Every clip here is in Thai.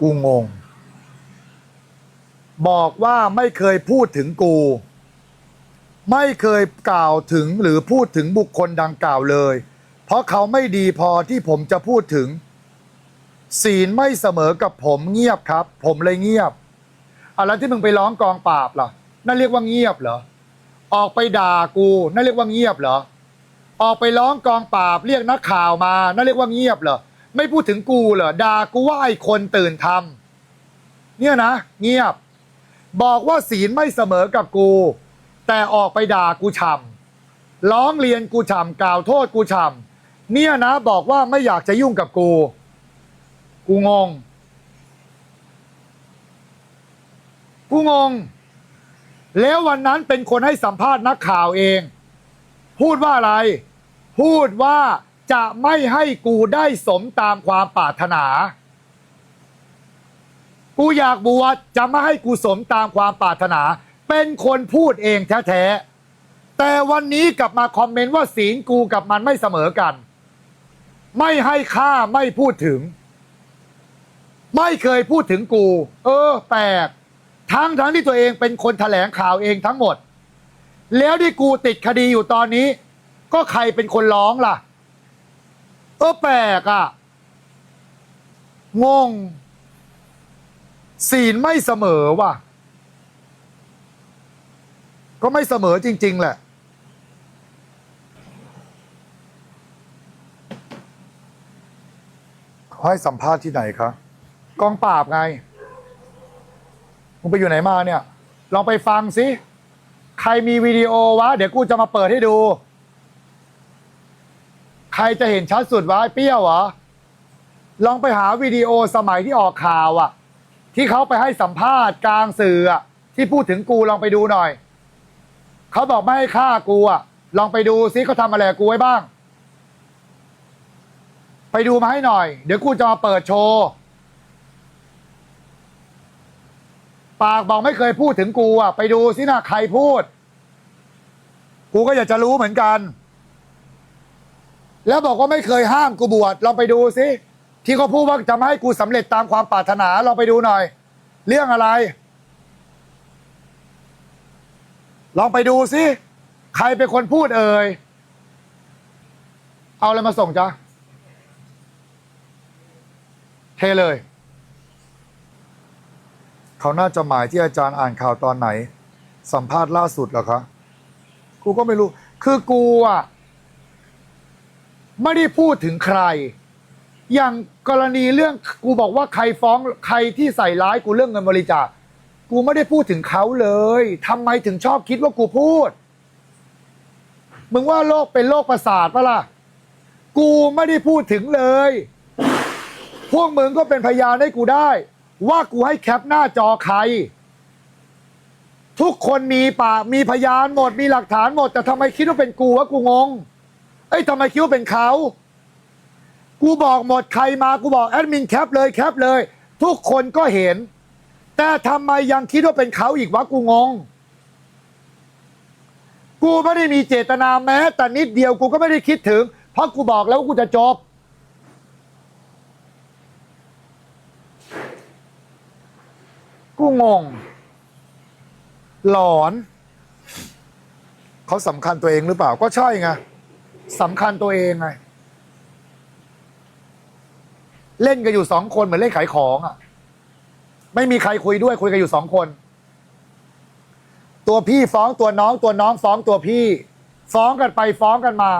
กูงง บอกว่าไม่เคยพูดถึงกู ไม่เคยกล่าวถึงหรือพูดถึงบุคคลดังกล่าวเลย เพราะเขาไม่ดีพอที่ผมจะพูดถึง ศีลไม่เสมอกับผมเงียบครับ ผมเลยเงียบอะแล้วที่มึงไปร้องกองปราบล่ะ นั่นเรียกว่าเงียบเหรอ ออกไปด่ากู นั่นเรียกว่าเงียบเหรอ ออกไปร้องกองปราบเรียกนักข่าวมา นั่นเรียกว่าเงียบเหรอ ไม่พูดถึงกูเหรอด่ากูว่าไอ้คนตื่นทำเนี่ยนะ เงียบ บอกว่าศีลไม่เสมอกับกู แต่ออกไปด่ากูฉ่ำร้องเรียนกูฉ่ำกล่าวโทษกูฉ่ำเนี่ยนะ บอกว่าไม่อยากจะยุ่งกับกู กูงง กูงง แล้ววันนั้นเป็นคนให้สัมภาษณ์นักข่าวเอง พูดว่าอะไร พูดว่า จะไม่ให้กูได้สมตามความปรารถนา กูอยากบวชจะไม่ให้กูสมตามความปรารถนา เป็นคนพูดเองแท้ๆ แต่วันนี้กลับมาคอมเมนต์ว่าศีลกูกับมันไม่เสมอกัน ไม่ให้ค่าไม่พูดถึง ไม่เคยพูดถึงกู เออ แปลก ทั้งทั้งที่ตัวเองเป็นคนแถลงข่าวเองทั้งหมด แล้วที่กูติดคดีอยู่ตอนนี้ ก็ใครเป็นคนร้องล่ะ เออแปลกอะ งง ศีลไม่เสมอว่ะ ก็ไม่เสมอจริง ๆ แหละ เขาให้สัมภาษณ์ที่ไหนคะ กองปราบไง มึงไปอยู่ไหนมาเนี่ย ลองไปฟังสิ ใครมีวิดีโอวะ เดี๋ยวกูจะมาเปิดให้ดู ใครจะเห็นชัดสุดวะไอ้เปรี้ยวเหรอ ลองไปหาวิดีโอสมัยที่ออกข่าวอะที่เขาไปให้สัมภาษณ์กลางสื่ออะที่พูดถึงกูลองไปดูหน่อย เขาบอกไม่ให้ฆ่ากูอะลองไปดูซิเขาทำอะไรกูไว้บ้าง ไปดูมาให้หน่อย เดี๋ยวกูจะมาเปิดโชว์ปากบอกไม่เคยพูดถึงกูอะ ไปดูสินะใครพูด กูก็อยากจะรู้เหมือนกัน แล้วบอกว่าไม่เคยห้ามกูบวชลองไปดูสิที่เขาพูดว่าจะไม่ให้กูสำเร็จตามความปรารถนาลองไปดูหน่อย เรื่องอะไร ลองไปดูสิใครเป็นคนพูดเอ่ยเอาอะไรมาส่งจ้ะเทเลย เขาน่าจะหมายที่อาจารย์อ่านข่าวตอนไหน สัมภาษณ์ล่าสุดเหรอคะ กูก็ไม่รู้ คือกูอะ ไม่ได้พูดถึงใคร อย่างกรณีเรื่องกูบอกว่าใครฟ้องใครที่ใส่ร้ายกูเรื่องเงินบริจาคกูไม่ได้พูดถึงเขาเลยทำไมถึงชอบคิดว่ากูพูด มึงว่าโลกเป็นโรคประสาทปะล่ะ กูไม่ได้พูดถึงเลย พวกมึงก็เป็นพยานให้กูได้ ว่ากูให้แคปหน้าจอใคร ทุกคนมีปากมีพยานหมดมีหลักฐานหมด แต่ทำไมคิดว่าเป็นกูวะกูงง เอ้ยทำไมคิดว่าเป็นเขากูบอกหมดใครมากูบอกแอดมินแคปเลยแคปเลย ทุกคนก็เห็น แต่ทำไมยังคิดว่าเป็นเขาอีกวะกูงง กูไม่ได้มีเจตนาแม้ แต่นิดเดียวกูก็ไม่ได้คิดถึง เพราะกูบอกแล้วว่ากูจะจบ กูงง หลอน เขาสำคัญตัวเองหรือเปล่าก็ใช่ไง สำคัญตัวเองไง เล่นกันอยู่สองคนเหมือนเล่นขายของอะ ไม่มีใครคุยด้วยคุยกันอยู่สองคน ตัวพี่ฟ้องตัวน้องตัวน้องฟ้องตัวพี่ ฟ้องกันไปฟ้องกันมา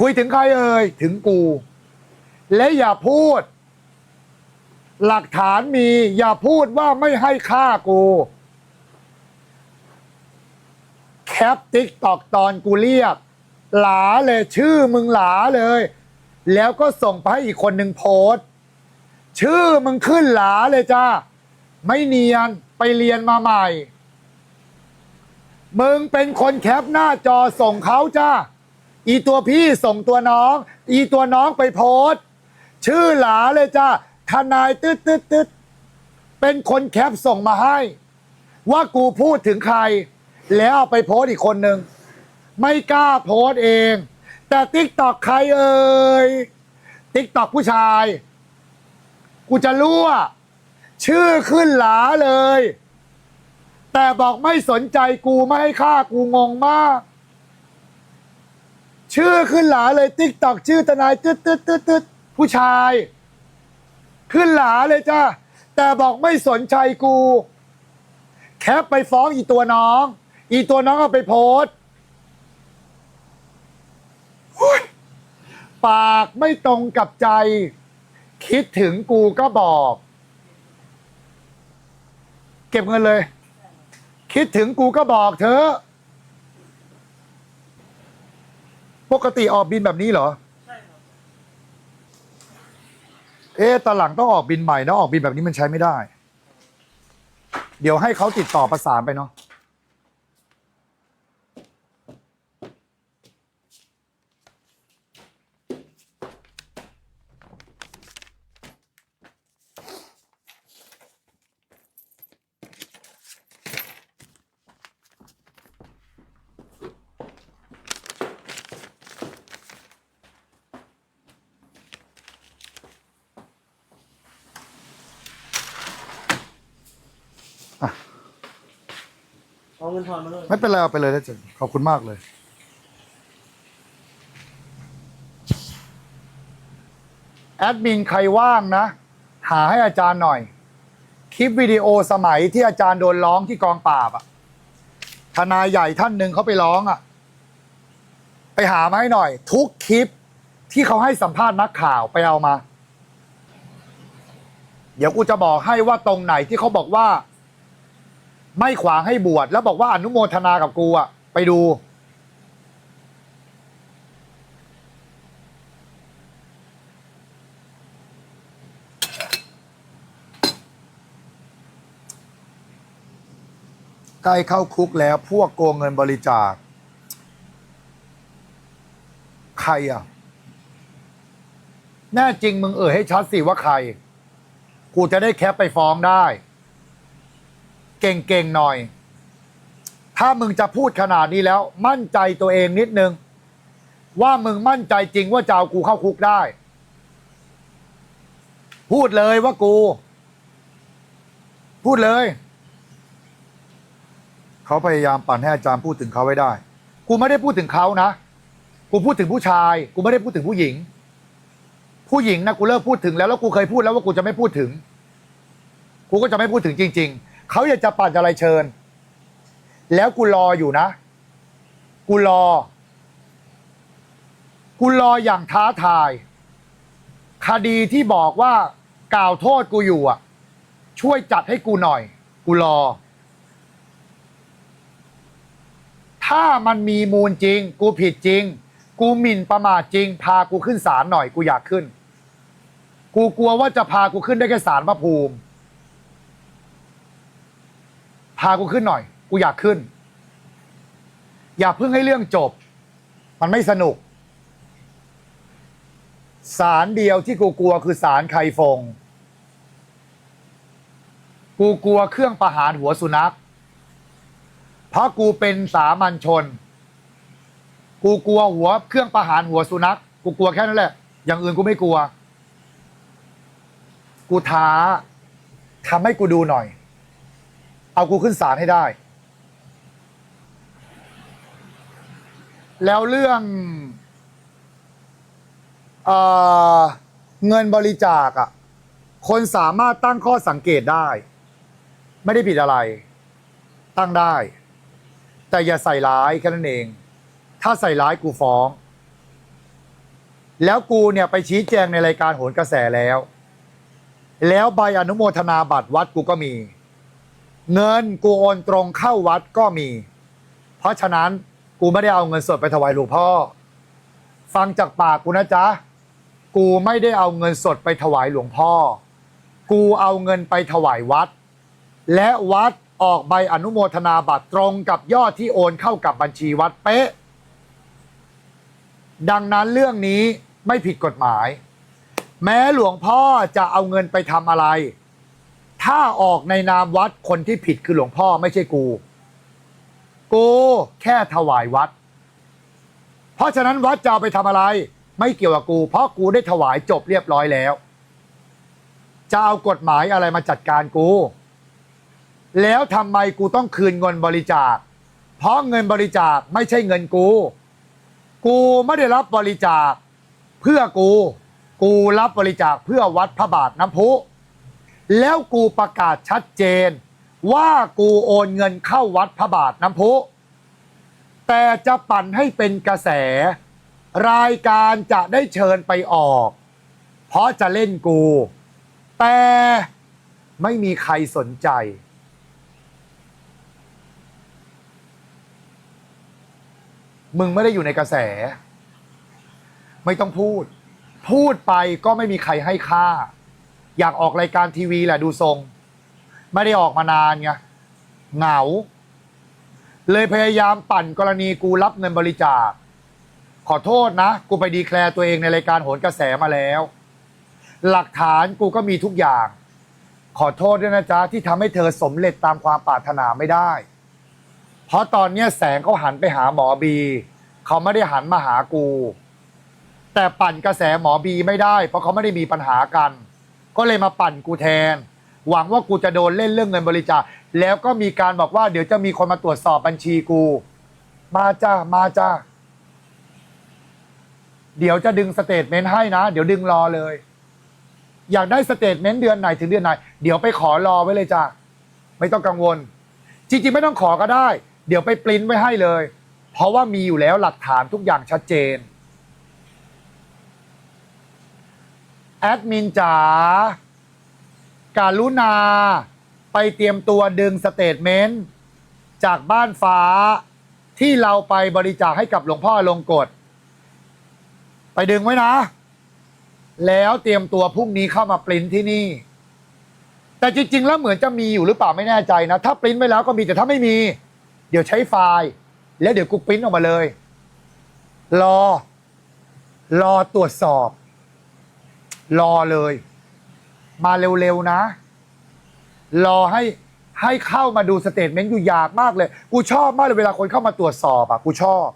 คุยถึงใครเอ่ยถึงกู และอย่าพูด หลักฐานมี อย่าพูดว่าไม่ให้ค่ากูแคปติ๊กตอกตอนกูเรียก หลาเลยชื่อมึงหลาเลย แล้วก็ส่งไปให้อีกคนหนึ่งโพสต์ ชื่อมึงขึ้นหลาเลยจ้าไม่เนียนไปเรียนมาใหม่ มึงเป็นคนแคปหน้าจอส่งเขาจ้าอีตัวพี่ส่งตัวน้อง อีตัวน้องไปโพสต์ ชื่อหลาเลยจ้าทนายตึ๊ดตึ๊ดตึ๊ดเป็นคนแคปส่งมาให้ ว่ากูพูดถึงใคร แล้วเอาไปโพสต์อีกคนหนึ่ง ไม่กล้าโพสต์เอง แต่ติ๊กตอกใครเอ่ยติ๊กตอกผู้ชาย กูจะรั่ว ชื่อขึ้นหลาเลย แต่บอกไม่สนใจกูไม่ให้ค่ากูงงมาก ชื่อขึ้นหลาเลยติ๊กตอกชื่อทนายตึ๊ดตึ๊ดตึ๊ดตึ๊ดผู้ชาย ขึ้นหลาเลยจ้าแต่บอกไม่สนใจกู แคปไปฟ้องอีตัวน้อง อีตัวน้องเอาไปโพสต์หุ้ย ปากไม่ตรงกับใจ คิดถึงกูก็บอก เก็บเงินเลย คิดถึงกูก็บอกเธอปกติออกบินแบบนี้เหรอ ใช่ครับ เอ๊ะตอนหลังต้องออกบินใหม่นะออกบินแบบนี้มันใช้ไม่ได้ เดี๋ยวให้เขาติดต่อประสานไปเนาะ เอาเงินทอนมาด้วยไม่เป็นไรเอาไปเลยนะเจนขอบคุณมากเลย แอดมินใครว่างนะ หาให้อาจารย์หน่อย คลิปวิดีโอสมัยที่อาจารย์โดนร้องที่กองปราบอะทนายใหญ่ท่านหนึ่งเขาไปร้องอะไปหามาให้หน่อย ทุกคลิปที่เขาให้สัมภาษณ์นักข่าวไปเอามา เดี๋ยวกูจะบอกให้ว่าตรงไหนที่เขาบอกว่า ไม่ขวางให้บวชแล้วบอกว่าอนุโมทนากับกูอะไปดู ใกล้เข้าคุกแล้วพวกโกงเงินบริจาค ใครอะ แน่จริงมึงเอ่ยให้ชัดสิว่าใคร กูจะได้แคปไปฟ้องได้ เก่งๆหน่อย ถ้ามึงจะพูดขนาดนี้แล้ว มั่นใจตัวเองนิดนึง ว่ามึงมั่นใจจริงว่าจะเอากูเข้าคุกได้ พูดเลยว่ากู พูดเลย เขาพยายามปั่นให้อาจารย์พูดถึงเขาไว้ได้ กูไม่ได้พูดถึงเขานะ กูพูดถึงผู้ชาย กูไม่ได้พูดถึงผู้หญิง ผู้หญิงนะกูเลิกพูดถึงแล้วแล้วกูเคยพูดแล้วว่ากูจะไม่พูดถึง กูก็จะไม่พูดถึงจริง ๆ เขาอยากจะปั่นอะไรเชิญ แล้วกูรออยู่นะ กูรอ กูรออย่างท้าทาย คดีที่บอกว่ากล่าวโทษกูอยู่อะ ช่วยจัดให้กูหน่อย กูรอ ถ้ามันมีมูลจริง กูผิดจริง กูหมิ่นประมาทจริง พากูขึ้นศาลหน่อย กูอยากขึ้น กูกลัวว่าจะพากูขึ้นได้แค่ศาลพระภูมิ พากูขึ้นหน่อย กูอยากขึ้น อย่าเพิ่งให้เรื่องจบ มันไม่สนุก สารเดียวที่กูกลัวคือสารไคฟง กูกลัวเครื่องประหารหัวสุนัข เพราะกูเป็นสามัญชน กูกลัวหัวเครื่องประหารหัวสุนัข กูกลัวแค่นั้นแหละ อย่างอื่นกูไม่กลัว กูท้าทำให้กูดูหน่อย เอากูขึ้นศาลให้ได้ แล้วเรื่องเอเงินบริจาคอะคนสามารถตั้งข้อสังเกตได้ ไม่ได้ผิดอะไร ตั้งได้ แต่อย่าใส่ร้ายแค่นั้นเอง ถ้าใส่ร้ายกูฟ้อง แล้วกูเนี่ยไปชี้แจงในรายการโหนกระแสแล้ว แล้วใบอนุโมทนาบัตรวัดกูก็มี เงินกูโอนตรงเข้าวัดก็มี เพราะฉะนั้นกูไม่ได้เอาเงินสดไปถวายหลวงพ่อ ฟังจากปากกูนะจ๊ะ กูไม่ได้เอาเงินสดไปถวายหลวงพ่อ กูเอาเงินไปถวายวัด และวัดออกใบอนุโมทนาบัตรตรงกับยอดที่โอนเข้ากับบัญชีวัดเป๊ะ ดังนั้นเรื่องนี้ไม่ผิดกฎหมาย แม้หลวงพ่อจะเอาเงินไปทำอะไร ถ้าออกในนามวัดคนที่ผิดคือหลวงพ่อไม่ใช่กู กูแค่ถวายวัด เพราะฉะนั้นวัดจะเอาไปทำอะไร ไม่เกี่ยวกับกู เพราะกูได้ถวายจบเรียบร้อยแล้ว จะเอากฎหมายอะไรมาจัดการกู แล้วทำไมกูต้องคืนเงินบริจาค เพราะเงินบริจาคไม่ใช่เงินกู กูไม่ได้รับบริจาค เพื่อกู กูรับบริจาคเพื่อวัดพระบาทน้ำพุ แล้วกูประกาศชัดเจน ว่ากูโอนเงินเข้าวัดพระบาทน้ำพุ แต่จะปั่นให้เป็นกระแส รายการจะได้เชิญไปออก เพราะจะเล่นกู แต่ไม่มีใครสนใจ มึงไม่ได้อยู่ในกระแส ไม่ต้องพูด พูดไปก็ไม่มีใครให้ค่า อยากออกรายการทีวีแหละดูทรง ไม่ได้ออกมานานไงเหงา เลยพยายามปั่นกรณีกูรับเงินบริจาค ขอโทษนะ กูไปดีแคลร์ตัวเองในรายการโหนกระแสมาแล้ว หลักฐานกูก็มีทุกอย่าง ขอโทษด้วยนะจ๊ะ ที่ทำให้เธอสมเร็จตามความปรารถนาไม่ได้ เพราะตอนเนี้ยแสงเขาหันไปหาหมอบี เขาไม่ได้หันมาหากู แต่ปั่นกระแสหมอบีไม่ได้ เพราะเขาไม่ได้มีปัญหากัน ก็เลยมาปั่นกูแทน หวังว่ากูจะโดนเล่นเรื่องเงินบริจาคแล้วก็มีการบอกว่าเดี๋ยวจะมีคนมาตรวจสอบบัญชีกู มาจ้ามาจ้าเดี๋ยวจะดึงสเตทเมนต์ให้นะ เดี๋ยวดึงรอเลย อยากได้สเตทเมนต์เดือนไหนถึงเดือนไหน เดี๋ยวไปขอรอไว้เลยจ้าไม่ต้องกังวล จริงๆไม่ต้องขอก็ได้ เดี๋ยวไปปริ้นไว้ให้เลย เพราะว่ามีอยู่แล้วหลักฐานทุกอย่างชัดเจน แอ ดมินจ๋าการุณา ไปเตรียมตัวดึงสเตทเมนต์จากบ้านฟ้าที่เราไปบริจาคให้กับหลวงพ่อลงกฎไปดึงไว้นะ แล้วเตรียมตัวพรุ่งนี้เข้ามาปริ้นที่นี่ แต่จริง ๆ แล้วเหมือนจะมีอยู่หรือเปล่าไม่แน่ใจนะ ถ้าปริ้นไว้แล้วก็มีแต่ถ้าไม่มี เดี๋ยวใช้ไฟล์ แล้วเดี๋ยวกูปริ้นออกมาเลย รอ รอตรวจสอบ รอเลย มาเร็วๆนะ รอให้ให้เข้ามาดูสเตทเมนต์อยู่อยากมากเลย กูชอบมากเลยเวลาคนเข้ามาตรวจสอบอะ กูชอบ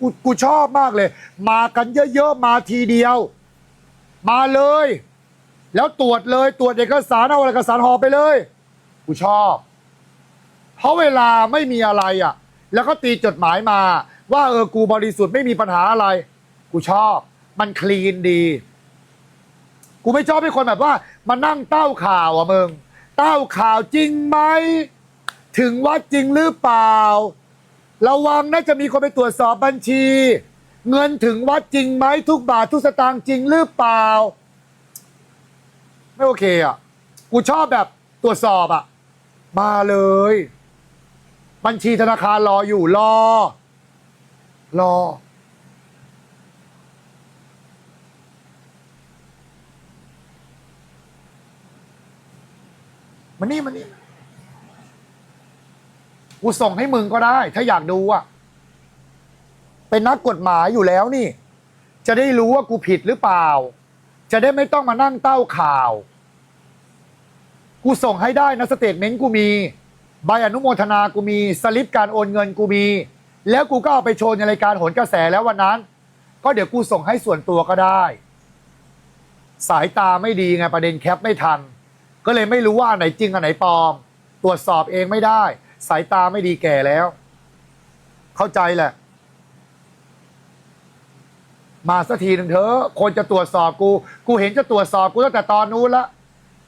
กูกูชอบมากเลย มากันเยอะๆ มาทีเดียว มาเลย แล้วตรวจเลยตรวจเอกสารเอาเอกสารห่อไปเลย กูชอบ เพราะเวลาไม่มีอะไรอะ แล้วก็ตีจดหมายมา ว่าเออกูบริสุทธิ์ไม่มีปัญหาอะไร กูชอบ มันคลีนดี กูไม่ชอบให้คนแบบว่ามานั่งเต้าข่าวอะมึง เต้าข่าวจริงไหม ถึงวัดจริงหรือเปล่า ระวังนะจะมีคนไปตรวจสอบบัญชี เงินถึงวัดจริงไหมทุกบาททุกสตางค์จริงหรือเปล่า ไม่โอเคอะ กูชอบแบบตรวจสอบอะ มาเลย บัญชีธนาคารรออยู่รอ รอ มันนี่มันนี่กูส่งให้มึงก็ได้ ถ้าอยากดูอะ เป็นนักกฎหมายอยู่แล้วนี่ จะได้รู้ว่ากูผิดหรือเปล่า จะได้ไม่ต้องมานั่งเต้าข่าว กูส่งให้ได้นะสเตทเมนต์กูมี ใบอนุโมทนากูมีสลิปการโอนเงินกูมี แล้วกูก็เอาไปโชว์ในรายการโหนกระแสแล้ววันนั้น ก็เดี๋ยวกูส่งให้ส่วนตัวก็ได้ สายตาไม่ดีไงประเด็นแคปไม่ทัน ก็เลยไม่รู้ว่าอันไหนจริงอันไหนปลอม ตรวจสอบเองไม่ได้ สายตาไม่ดีแก่แล้ว เข้าใจแหละ มาสักทีหนึ่งเถอะคนจะตรวจสอบกู กูเห็นจะตรวจสอบกูตั้งแต่ตอนนู้นละ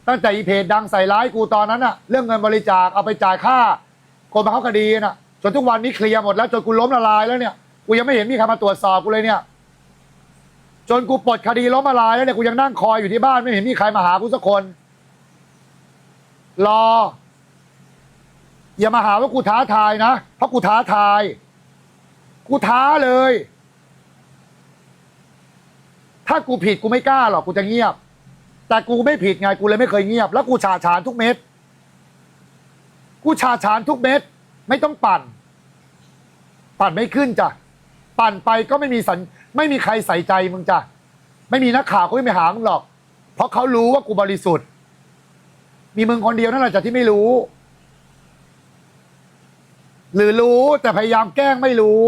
ตั้งแต่อีเพจดังใส่ร้ายกูตอนนั้นอะเรื่องเงินบริจาคเอาไปจ่ายค่าคนมาเข้าคดีน่ะจนทุกวันนี้เคลียร์หมดแล้วจนกูล้มละลายแล้วเนี่ยกูยังไม่เห็นมีใครมาตรวจสอบกูเลยเนี่ยจนกูปลดคดีล้มละลายแล้วเนี่ยกูยังนั่งคอยอยู่ที่บ้านไม่เห็นมีใครมาหากูสักคน รอ อย่ามาหาว่ากูท้าทายนะเพราะกูท้าทาย กูท้าเลย ถ้ากูผิดกูไม่กล้าหรอกกูจะเงียบ แต่กูไม่ผิดไงกูเลยไม่เคยเงียบ แล้วกูฉาฉานทุกเม็ดกูฉาฉานทุกเม็ดไม่ต้องปั่น ปั่นไม่ขึ้นจ้ะปั่นไปก็ไม่มีสัญไม่มีใครใส่ใจมึงจ้ะไม่มีนักข่าวก็ไม่ไปหามึงหรอก เพราะเขารู้ว่ากูบริสุทธิ์ มีมึงคนเดียวนั่นแหละจากที่ไม่รู้ หรือรู้แต่พยายามแกล้งไม่รู้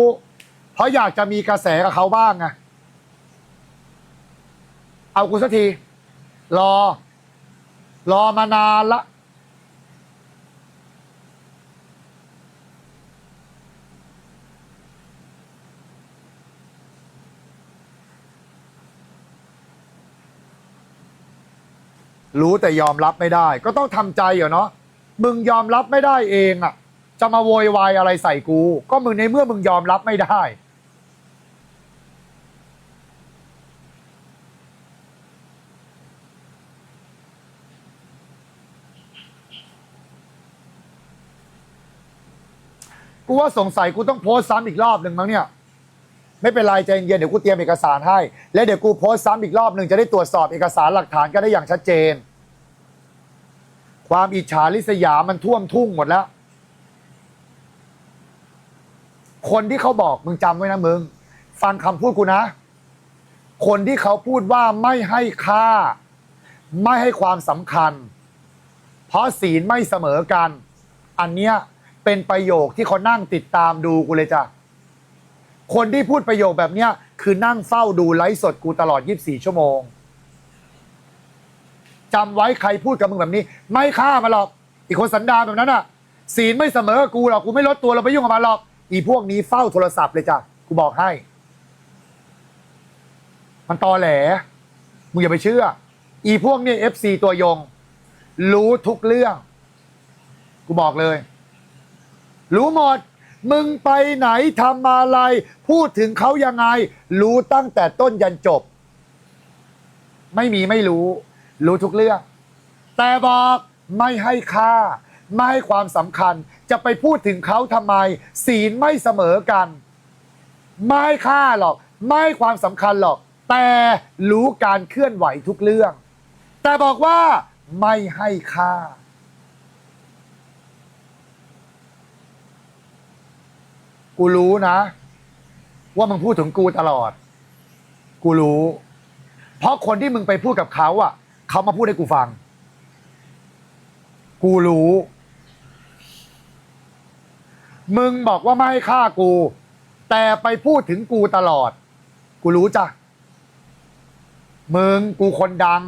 เพราะอยากจะมีกระแสกับเขาบ้างไงเอากูสักที รอ รอมานานละ รู้แต่ยอมรับไม่ได้ ก็ต้องทำใจเหรอเนาะมึงยอมรับไม่ได้เองอะจะมาโวยวายอะไรใส่กู ก็มึงในเมื่อมึงยอมรับไม่ได้ กูว่าสงสัยกูต้องโพสต์ซ้ำอีกรอบหนึ่งมั้งเนี่ย ไม่เป็นไรใจเย็นเดี๋ยวกูเตรียมเอกสารให้ แล้วเดี๋ยวกูโพสต์ซ้ำอีกรอบหนึ่งจะได้ตรวจสอบเอกสารหลักฐานกันได้อย่างชัดเจน ความอิจฉาริษยามันท่วมทุ่งหมดแล้ว คนที่เขาบอกมึงจำไว้นะมึง ฟังคำพูดกูนะ คนที่เขาพูดว่าไม่ให้ค่า ไม่ให้ความสำคัญ เพราะศีลไม่เสมอกัน อันเนี้ยเป็นประโยคที่เขานั่งติดตามดูกูเลยจ้ะ คนที่พูดประโยคแบบเนี้ยคือนั่งเฝ้าดูไลฟ์สดกูตลอด 24 ชั่วโมงจำไว้ใครพูดกับมึงแบบนี้ ไม่ฆ่ามาหรอกอีกคนสันดานแบบนั้นอะ ศีลไม่เสมอกูหรอกกูไม่ลดตัวเราไปยุ่งกับมันหรอก อีพวกนี้เฝ้าโทรศัพท์เลยจ้ะกูบอกให้ มันตอแหลมึงอย่าไปเชื่อ อีพวกนี้เอฟซีตัวยง รู้ทุกเรื่อง กูบอกเลย รู้หมด มึงไปไหนทำอะไร พูดถึงเขายังไง รู้ตั้งแต่ต้นยันจบ ไม่มีไม่รู้ รู้ทุกเรื่อง แต่บอกไม่ให้ค่า ไม่ให้ความสำคัญ จะไปพูดถึงเขาทำไม ศีลไม่เสมอกัน ไม่ค่าหรอก ไม่ความสำคัญหรอก แต่รู้การเคลื่อนไหวทุกเรื่อง แต่บอกว่าไม่ให้ค่า กูรู้นะ ว่ามึงพูดถึงกูตลอด กูรู้ เพราะคนที่มึงไปพูดกับเขาอะเขามาพูดให้กูฟัง กูรู้ มึงบอกว่าไม่ให้ฆ่ากู แต่ไปพูดถึงกูตลอด กูรู้จ้ะมึงกูคนดัง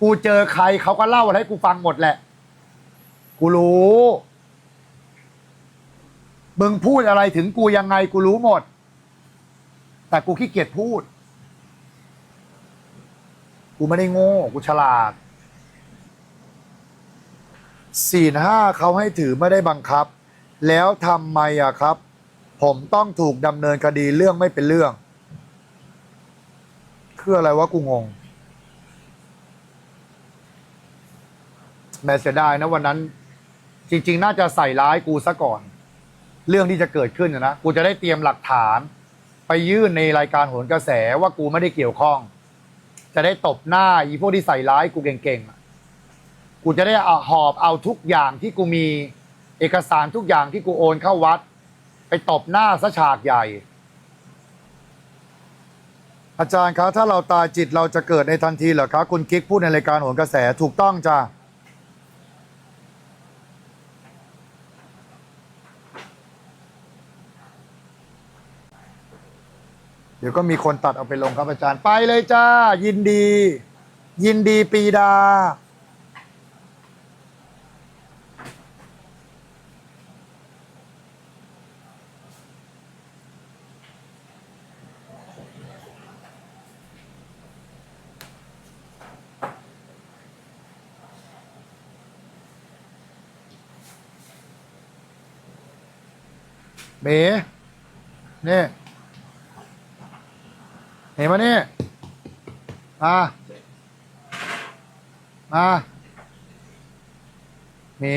กูเจอใครเขาก็เล่าอะไรให้กูฟังหมดแหละ กูรู้ มึงพูดอะไรถึงกูยังไงกูรู้หมด แต่กูขี้เกียจพูด กูไม่ได้โง่ กูฉลาดสี่ห้าเขาให้ถือไม่ได้บังคับ แล้วทำไมอะครับ ผมต้องถูกดำเนินคดีเรื่องไม่เป็นเรื่อง คืออะไรวะกูงง แม่เสียดายนะวันนั้น จริง ๆ น่าจะใส่ร้ายกูซะก่อน เรื่องที่จะเกิดขึ้นนะกูจะได้เตรียมหลักฐาน ไปยื่นในรายการโหนกระแสว่ากูไม่ได้เกี่ยวข้อง จะได้ตบหน้าอีพวกที่ใส่ร้ายกูเก่งๆกูจะได้เอาหอบเอาทุกอย่างที่กูมีเอกสารทุกอย่างที่กูโอนเข้าวัด ไปตบหน้าซะฉากใหญ่ อาจารย์คะถ้าเราตายจิตเราจะเกิดในทันทีเหรอคะคุณกิ๊กพูดในรายการโหนกระแสถูกต้องจ้ะ ดี๋ยวก็มีคนตัดเอาไปลงครับอาจารย์ ไปเลยจ้า ยินดี ยินดีปีดาเมนี่ย เห็นไหมนี่ มา มาหมี